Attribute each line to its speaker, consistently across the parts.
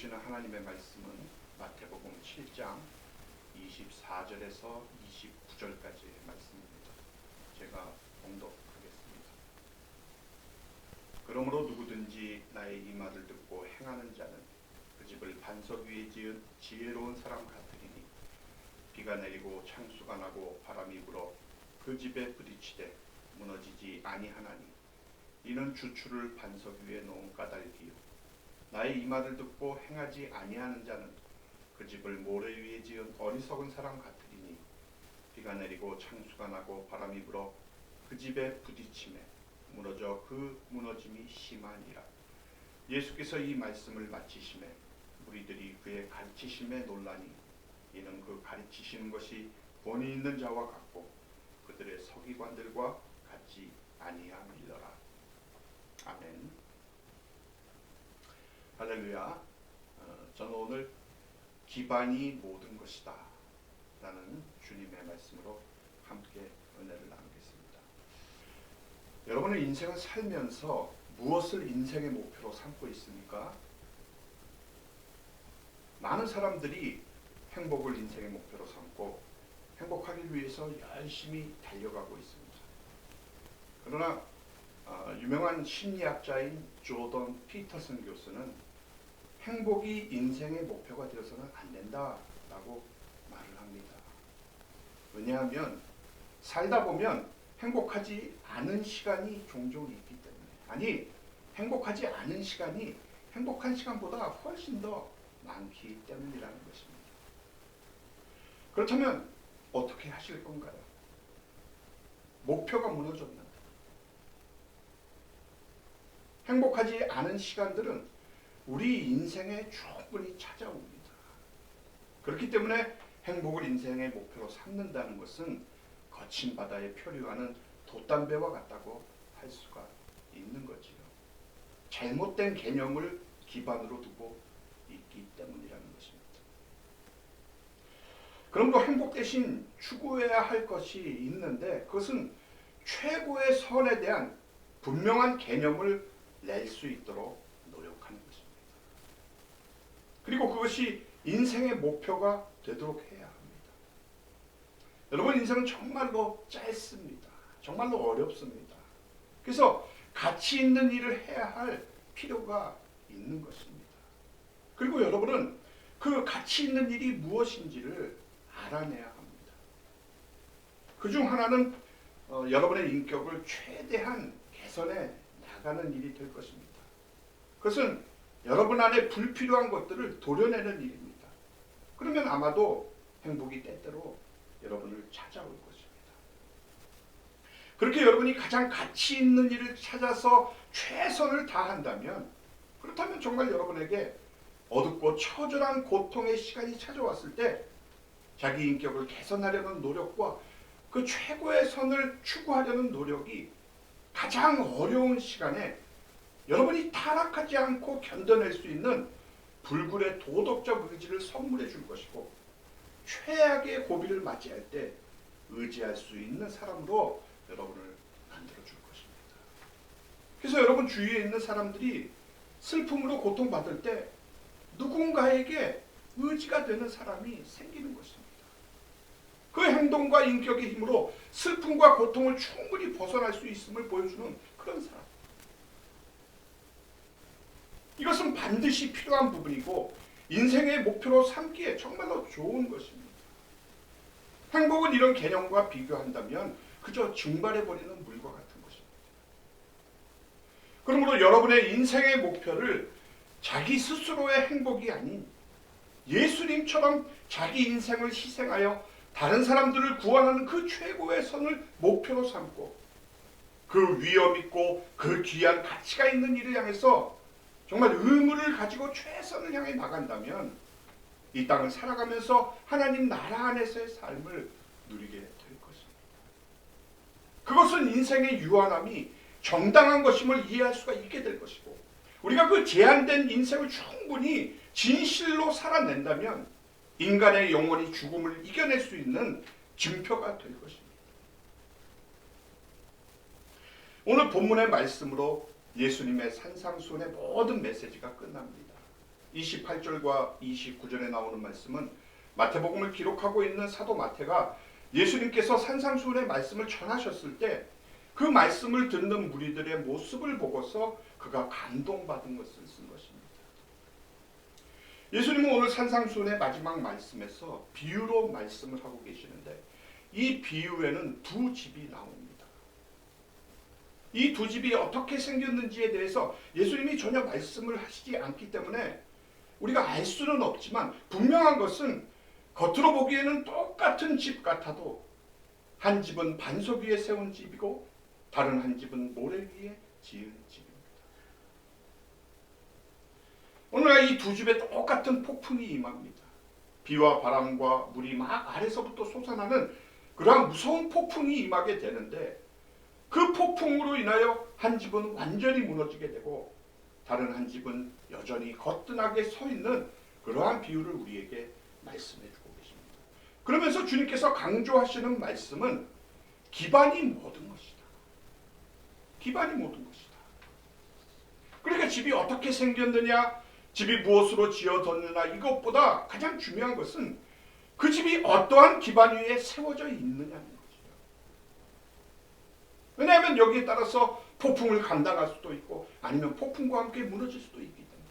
Speaker 1: 주시는 하나님의 말씀은 마태복음 7장 24절에서 29절까지의 말씀입니다. 제가 봉독하겠습니다. 그러므로 누구든지 나의 이 말을 듣고 행하는 자는 그 집을 반석 위에 지은 지혜로운 사람 같으리니 비가 내리고 창수가 나고 바람이 불어 그 집에 부딪히되 무너지지 아니하나니 이는 주추를 반석 위에 놓은 까닭이요 나의 이 말을 듣고 행하지 아니하는 자는 그 집을 모래 위에 지은 어리석은 사람 같으리니 비가 내리고 창수가 나고 바람이 불어 그 집에 부딪힘에 무너져 그 무너짐이 심하니라. 예수께서 이 말씀을 마치심에 무리들이 그의 가르치심에 놀라니 이는 그 가르치시는 것이 본이 있는 자와 같고 그들의 서기관들과 같지 아니함이더라. 아멘 할렐루야 어, 저는 오늘 기반이 모든 것이다 라는 주님의 말씀으로 함께 은혜를 나누겠습니다 여러분의 인생을 살면서 무엇을 인생의 목표로 삼고 있습니까? 많은 사람들이 행복을 인생의 목표로 삼고 행복하기 위해서 열심히 달려가고 있습니다. 그러나 어, 유명한 심리학자인 조던 피터슨 교수는 행복이 인생의 목표가 되어서는 안 된다라고 말을 합니다. 왜냐하면 살다 보면 행복하지 않은 시간이 종종 있기 때문에 아니 행복하지 않은 시간이 행복한 시간보다 훨씬 더 많기 때문이라는 것입니다. 그렇다면 어떻게 하실 건가요? 목표가 무너졌는데 행복하지 않은 시간들은 우리 인생에 충분히 찾아옵니다. 그렇기 때문에 행복을 인생의 목표로 삼는다는 것은 거친 바다에 표류하는 돛담배와 같다고 할 수가 있는 거지요. 잘못된 개념을 기반으로 두고 있기 때문이라는 것입니다. 그러므로 행복 대신 추구해야 할 것이 있는데 그것은 최고의 선에 대한 분명한 개념을 낼 수 있도록. 그리고 그것이 인생의 목표가 되도록 해야 합니다. 여러분 인생은 정말로 짧습니다. 정말로 어렵습니다. 그래서 가치 있는 일을 해야 할 필요가 있는 것입니다. 그리고 여러분은 그 가치 있는 일이 무엇인지를 알아내야 합니다. 그 중 하나는 어, 여러분의 인격을 최대한 개선해 나가는 일이 될 것입니다. 그것은 여러분 안에 불필요한 것들을 도려내는 일입니다. 그러면 아마도 행복이 때때로 여러분을 찾아올 것입니다. 그렇게 여러분이 가장 가치 있는 일을 찾아서 최선을 다한다면 그렇다면 정말 여러분에게 어둡고 처절한 고통의 시간이 찾아왔을 때 자기 인격을 개선하려는 노력과 그 최고의 선을 추구하려는 노력이 가장 어려운 시간에 여러분이 타락하지 않고 견뎌낼 수 있는 불굴의 도덕적 의지를 선물해 줄 것이고 최악의 고비를 맞이할 때 의지할 수 있는 사람으로 여러분을 만들어 줄 것입니다. 그래서 여러분 주위에 있는 사람들이 슬픔으로 고통받을 때 누군가에게 의지가 되는 사람이 생기는 것입니다. 그 행동과 인격의 힘으로 슬픔과 고통을 충분히 벗어날 수 있음을 보여주는 그런 사람. 이것은 반드시 필요한 부분이고 인생의 목표로 삼기에 정말로 좋은 것입니다. 행복은 이런 개념과 비교한다면 그저 증발해버리는 물과 같은 것입니다. 그러므로 여러분의 인생의 목표를 자기 스스로의 행복이 아닌 예수님처럼 자기 인생을 희생하여 다른 사람들을 구원하는 그 최고의 선을 목표로 삼고 그 위험 있고 그 귀한 가치가 있는 일을 향해서 정말 의무를 가지고 최선을 향해 나간다면 이 땅을 살아가면서 하나님 나라 안에서의 삶을 누리게 될 것입니다. 그것은 인생의 유한함이 정당한 것임을 이해할 수가 있게 될 것이고 우리가 그 제한된 인생을 충분히 진실로 살아낸다면 인간의 영혼이 죽음을 이겨낼 수 있는 증표가 될 것입니다. 오늘 본문의 말씀으로 예수님의 산상수훈의 모든 메시지가 끝납니다. 28절과 29절에 나오는 말씀은 마태복음을 기록하고 있는 사도 마태가 예수님께서 산상수훈의 말씀을 전하셨을 때 그 말씀을 듣는 무리들의 모습을 보고서 그가 감동받은 것을 쓴 것입니다. 예수님은 오늘 산상수훈의 마지막 말씀에서 비유로 말씀을 하고 계시는데 이 비유에는 두 집이 나옵니다. 이 두 집이 어떻게 생겼는지에 대해서 예수님이 전혀 말씀을 하시지 않기 때문에 우리가 알 수는 없지만 분명한 것은 겉으로 보기에는 똑같은 집 같아도 한 집은 반석 위에 세운 집이고 다른 한 집은 모래 위에 지은 집입니다. 오늘 이 두 집에 똑같은 폭풍이 임합니다. 비와 바람과 물이 막 아래서부터 솟아나는 그러한 무서운 폭풍이 임하게 되는데 그 폭풍으로 인하여 한 집은 완전히 무너지게 되고 다른 한 집은 여전히 거뜬하게 서 있는 그러한 비유를 우리에게 말씀해 주고 계십니다. 그러면서 주님께서 강조하시는 말씀은 기반이 모든 것이다. 기반이 모든 것이다. 그러니까 집이 어떻게 생겼느냐, 집이 무엇으로 지어졌느냐 이것보다 가장 중요한 것은 그 집이 어떠한 기반 위에 세워져 있느냐는. 왜냐하면 여기에 따라서 폭풍을 감당할 수도 있고 아니면 폭풍과 함께 무너질 수도 있기 때문에.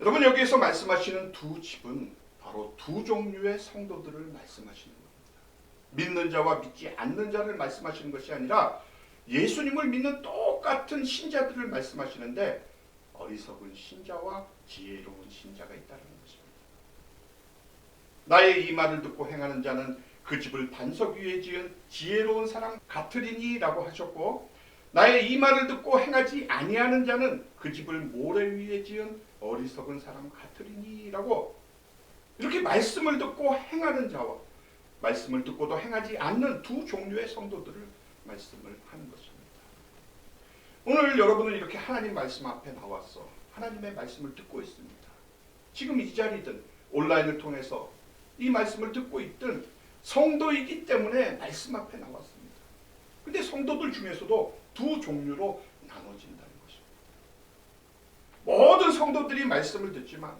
Speaker 1: 여러분 여기에서 말씀하시는 두 집은 바로 두 종류의 성도들을 말씀하시는 겁니다. 믿는 자와 믿지 않는 자를 말씀하시는 것이 아니라 예수님을 믿는 똑같은 신자들을 말씀하시는데 어리석은 신자와 지혜로운 신자가 있다는 것입니다. 나의 이 말을 듣고 행하는 자는 그 집을 반석 위에 지은 지혜로운 사람 같으리니라고 하셨고 나의 이 말을 듣고 행하지 아니하는 자는 그 집을 모래 위에 지은 어리석은 사람 같으리니라고 이렇게 말씀을 듣고 행하는 자와 말씀을 듣고도 행하지 않는 두 종류의 성도들을 말씀을 하는 것입니다. 오늘 여러분은 이렇게 하나님 말씀 앞에 나와서 하나님의 말씀을 듣고 있습니다. 지금 이 자리든 온라인을 통해서 이 말씀을 듣고 있든 성도이기 때문에 말씀 앞에 나왔습니다. 근데 성도들 중에서도 두 종류로 나눠진다는 것입니다. 모든 성도들이 말씀을 듣지만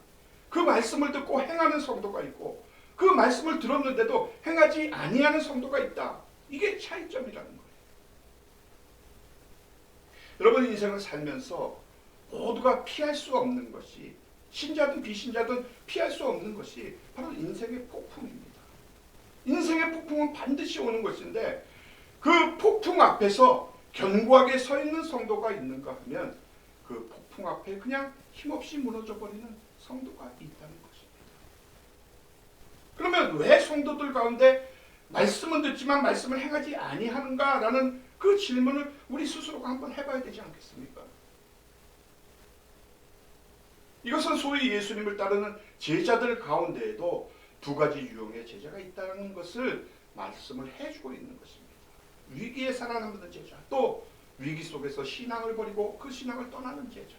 Speaker 1: 그 말씀을 듣고 행하는 성도가 있고 그 말씀을 들었는데도 행하지 아니하는 성도가 있다. 이게 차이점이라는 거예요. 여러분 인생을 살면서 모두가 피할 수 없는 것이 신자든 비신자든 피할 수 없는 것이 바로 인생의 폭풍입니다. 인생의 폭풍은 반드시 오는 것인데 그 폭풍 앞에서 견고하게 서 있는 성도가 있는가 하면 그 폭풍 앞에 그냥 힘없이 무너져 버리는 성도가 있다는 것입니다. 그러면 왜 성도들 가운데 말씀은 듣지만 말씀을 행하지 아니하는가라는 그 질문을 우리 스스로가 한번 해봐야 되지 않겠습니까? 이것은 소위 예수님을 따르는 제자들 가운데에도 두 가지 유형의 제자가 있다는 것을 말씀을 해주고 있는 것입니다. 위기에 살아남는 제자, 또 위기 속에서 신앙을 버리고 그 신앙을 떠나는 제자.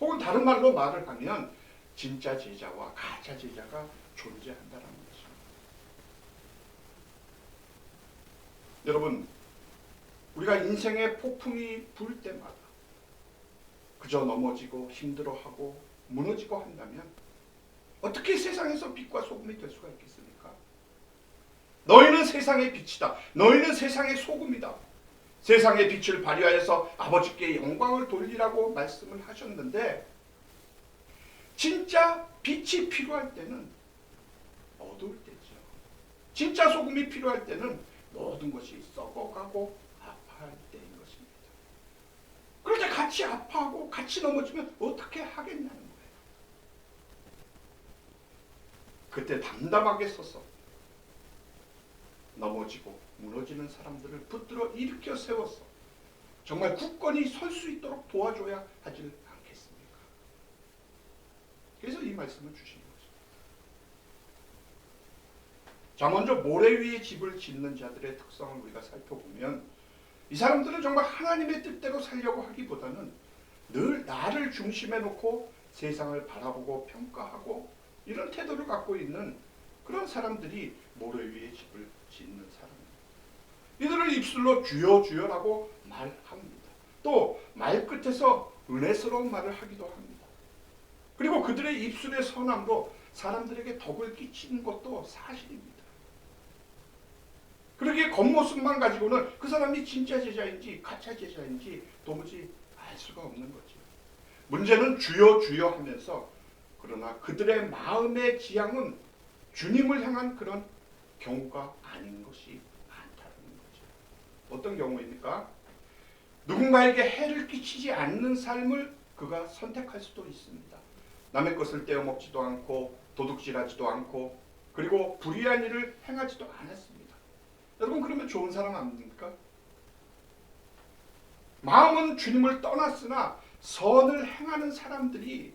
Speaker 1: 혹은 다른 말로 말을 하면 진짜 제자와 가짜 제자가 존재한다는 것입니다. 여러분, 우리가 인생의 폭풍이 불 때마다 그저 넘어지고 힘들어하고 무너지고 한다면 어떻게 세상에서 빛과 소금이 될 수가 있겠습니까? 너희는 세상의 빛이다. 너희는 세상의 소금이다. 세상의 빛을 발휘하여서 아버지께 영광을 돌리라고 말씀을 하셨는데 진짜 빛이 필요할 때는 어두울 때죠. 진짜 소금이 필요할 때는 모든 것이 썩어가고 아파할 때인 것입니다. 때 같이 아파하고 같이 넘어지면 어떻게 하겠냐는 거예요. 그때 담담하게 서서 넘어지고 무너지는 사람들을 붙들어 일으켜 세워서 정말 굳건히 설 수 있도록 도와줘야 하지 않겠습니까? 그래서 이 말씀을 주신 것입니다. 자, 먼저 모래 위에 집을 짓는 자들의 특성을 우리가 살펴보면 이 사람들은 정말 하나님의 뜻대로 살려고 하기보다는 늘 나를 중심에 놓고 세상을 바라보고 평가하고 이런 태도를 갖고 있는 그런 사람들이 모래 위에 집을 짓는 사람입니다. 이들을 입술로 주여 주여라고 말합니다. 또 말끝에서 은혜스러운 말을 하기도 합니다. 그리고 그들의 입술의 선함으로 사람들에게 덕을 끼치는 것도 사실입니다. 그러기에 겉모습만 가지고는 그 사람이 진짜 제자인지 가짜 제자인지 도무지 알 수가 없는 거죠. 문제는 주여 주여 하면서 그러나 그들의 마음의 지향은 주님을 향한 그런 경우가 아닌 것이 많다는 거죠. 어떤 경우입니까? 누군가에게 해를 끼치지 않는 삶을 그가 선택할 수도 있습니다. 남의 것을 떼어먹지도 않고 도둑질하지도 않고 그리고 불의한 일을 행하지도 않았습니다. 여러분 그러면 좋은 사람 아닙니까? 마음은 주님을 떠났으나 선을 행하는 사람들이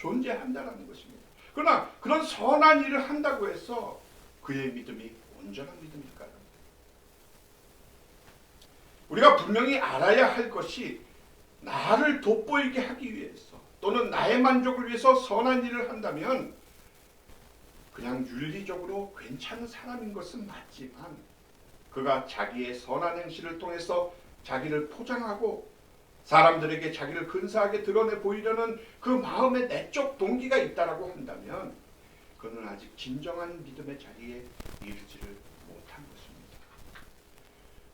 Speaker 1: 존재한다는 것입니다. 그러나 그런 선한 일을 한다고 해서 그의 믿음이 온전한 믿음일까요? 우리가 분명히 알아야 할 것이 나를 돋보이게 하기 위해서 또는 나의 만족을 위해서 선한 일을 한다면 그냥 윤리적으로 괜찮은 사람인 것은 맞지만 그가 자기의 선한 행실을 통해서 자기를 포장하고 사람들에게 자기를 근사하게 드러내 보이려는 그 마음의 내적 동기가 있다라고 한다면 그는 아직 진정한 믿음의 자리에 이르지를 못한 것입니다.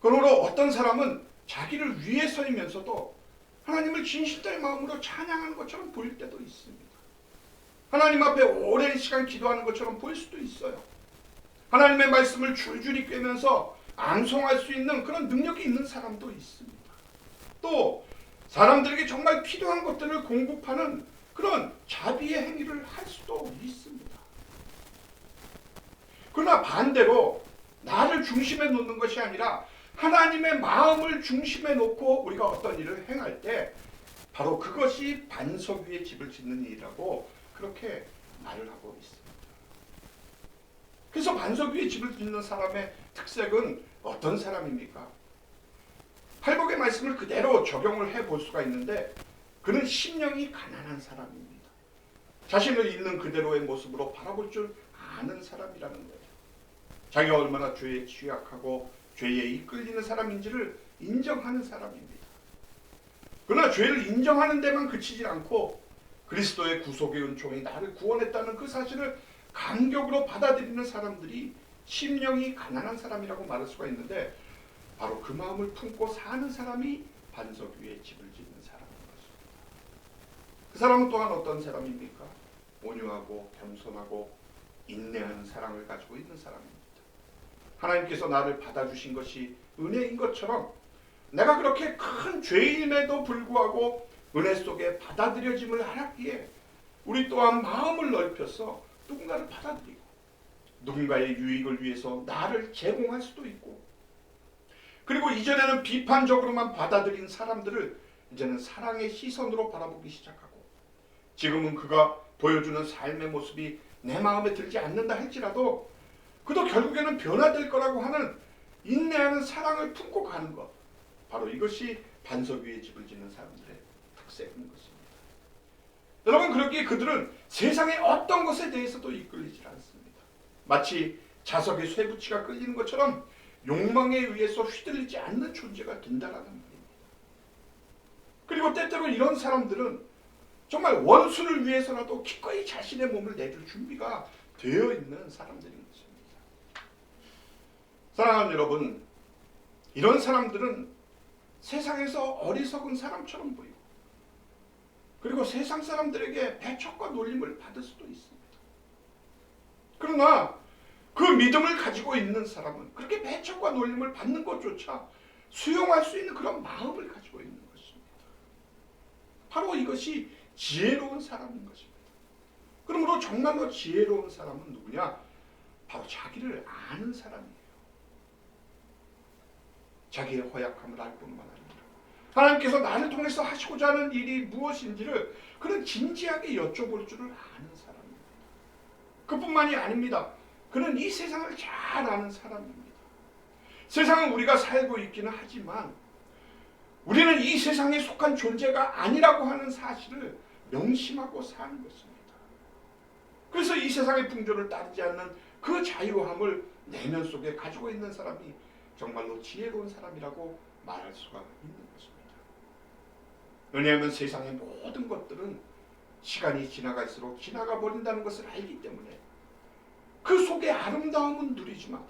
Speaker 1: 그러므로 어떤 사람은 자기를 위해서이면서도 하나님을 진실된 마음으로 찬양하는 것처럼 보일 때도 있습니다. 하나님 앞에 오랜 시간 기도하는 것처럼 보일 수도 있어요. 하나님의 말씀을 줄줄이 꿰면서 암송할 수 있는 그런 능력이 있는 사람도 있습니다. 또 사람들에게 정말 필요한 것들을 공급하는 그런 자비의 행위를 할 수도 있습니다. 그러나 반대로 나를 중심에 놓는 것이 아니라 하나님의 마음을 중심에 놓고 우리가 어떤 일을 행할 때 바로 그것이 반석 위에 집을 짓는 일이라고 그렇게 말을 하고 있습니다. 그래서 반석 위에 집을 짓는 사람의 특색은 어떤 사람입니까? 팔복의 말씀을 그대로 적용을 해 볼 수가 있는데 그는 심령이 가난한 사람입니다. 자신을 있는 그대로의 모습으로 바라볼 줄 아는 사람이라는 거예요. 자기가 얼마나 죄에 취약하고 죄에 이끌리는 사람인지를 인정하는 사람입니다. 그러나 죄를 인정하는 데만 그치지 않고 그리스도의 구속의 은총이 나를 구원했다는 그 사실을 감격으로 받아들이는 사람들이 심령이 가난한 사람이라고 말할 수가 있는데 바로 그 마음을 품고 사는 사람이 반석 위에 집을 짓는 사람인 것입니다. 그 사람은 또한 어떤 사람입니까? 온유하고 겸손하고 인내하는 사랑을 가지고 있는 사람입니다. 하나님께서 나를 받아주신 것이 은혜인 것처럼 내가 그렇게 큰 죄인임에도 불구하고 은혜 속에 받아들여짐을 알았기에 우리 또한 마음을 넓혀서 누군가를 받아들이고 누군가의 유익을 위해서 나를 제공할 수도 있고 그리고 이전에는 비판적으로만 받아들인 사람들을 이제는 사랑의 시선으로 바라보기 시작하고 지금은 그가 보여주는 삶의 모습이 내 마음에 들지 않는다 할지라도 그도 결국에는 변화될 거라고 하는 인내하는 사랑을 품고 가는 것 바로 이것이 반석 위에 집을 짓는 사람들의 특색인 것입니다. 여러분 그렇기에 그들은 세상의 어떤 것에 대해서도 이끌리지 않습니다. 마치 자석의 쇠붙이가 끌리는 것처럼 욕망에 의해서 휘둘리지 않는 존재가 된다라는 말입니다. 그리고 때때로 이런 사람들은 정말 원수를 위해서라도 기꺼이 자신의 몸을 내줄 준비가 되어 있는 사람들인 것입니다. 사랑하는 여러분, 이런 사람들은 세상에서 어리석은 사람처럼 보이고 그리고 세상 사람들에게 배척과 놀림을 받을 수도 있습니다. 그러나 그 믿음을 가지고 있는 사람은 그렇게 배척과 놀림을 받는 것조차 수용할 수 있는 그런 마음을 가지고 있는 것입니다. 바로 이것이 지혜로운 사람인 것입니다. 그러므로 정말로 지혜로운 사람은 누구냐? 바로 자기를 아는 사람이에요. 자기의 허약함을 알고는 아닙니다. 하나님께서 나를 통해서 하시고자 하는 일이 무엇인지를 그는 진지하게 여쭤볼 줄을 아는 사람입니다. 그뿐만이 아닙니다. 그는 이 세상을 잘 아는 사람입니다. 세상은 우리가 살고 있기는 하지만 우리는 이 세상에 속한 존재가 아니라고 하는 사실을 명심하고 사는 것입니다. 그래서 이 세상의 풍조를 따르지 않는 그 자유함을 내면 속에 가지고 있는 사람이 정말로 지혜로운 사람이라고 말할 수가 있는 것입니다. 왜냐하면 세상의 모든 것들은 시간이 지나갈수록 지나가 버린다는 것을 알기 때문에 그 속에 아름다움은 누리지만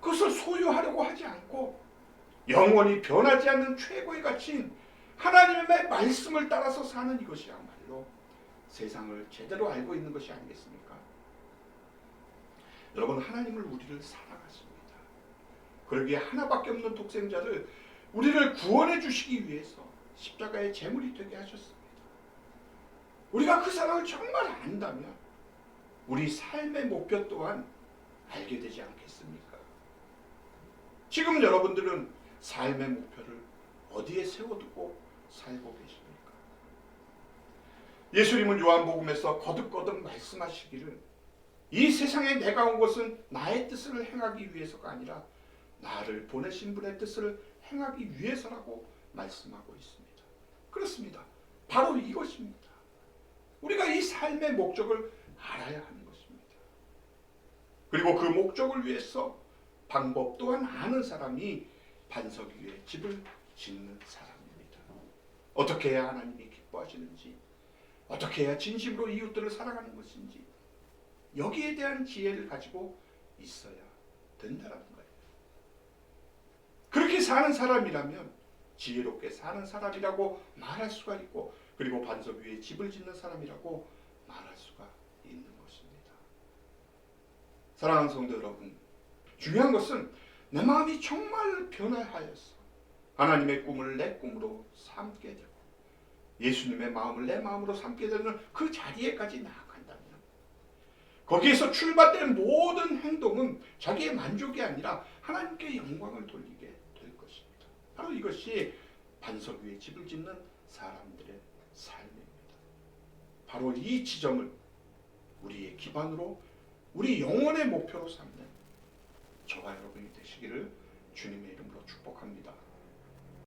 Speaker 1: 그것을 소유하려고 하지 않고 영원히 변하지 않는 최고의 가치인 하나님의 말씀을 따라서 사는 이것이야말로 세상을 제대로 알고 있는 것이 아니겠습니까? 여러분 하나님을 우리를 사랑하십니다. 그러기에 하나밖에 없는 독생자를 우리를 구원해 주시기 위해서 십자가의 제물이 되게 하셨습니다. 우리가 그 사랑을 정말 안다면 우리 삶의 목표 또한 알게 되지 않겠습니까? 지금 여러분들은 삶의 목표를 어디에 세워두고 살고 계십니까? 예수님은 요한복음에서 거듭거듭 말씀하시기를 이 세상에 내가 온 것은 나의 뜻을 행하기 위해서가 아니라 나를 보내신 분의 뜻을 행하기 위해서라고 말씀하고 있습니다. 그렇습니다. 바로 이것입니다. 우리가 이 삶의 목적을 알아야 것입니다. 그리고 그 목적을 위해서 방법 또한 아는 사람이 반석 위에 집을 짓는 사람입니다. 어떻게 해야 하나님이 기뻐하시는지, 어떻게 해야 진심으로 이웃들을 사랑하는 것인지, 여기에 대한 지혜를 가지고 있어야 된다는 거예요. 그렇게 사는 사람이라면 지혜롭게 사는 사람이라고 말할 수가 있고, 그리고 반석 위에 집을 짓는 사람이라고 말할 수가. 사랑하는 성도 여러분, 중요한 것은 내 마음이 정말 변화하였어. 하나님의 꿈을 내 꿈으로 삼게 되고 예수님의 마음을 내 마음으로 삼게 되는 그 자리에까지 나아간다면 거기에서 출발된 모든 행동은 자기의 만족이 아니라 하나님께 영광을 돌리게 될 것입니다. 바로 이것이 반석 위에 집을 짓는 사람들의 삶입니다. 바로 이 지점을 우리의 기반으로 우리 영혼의 목표로 삼는 저와 여러분이 되시기를 주님의 이름으로 축복합니다.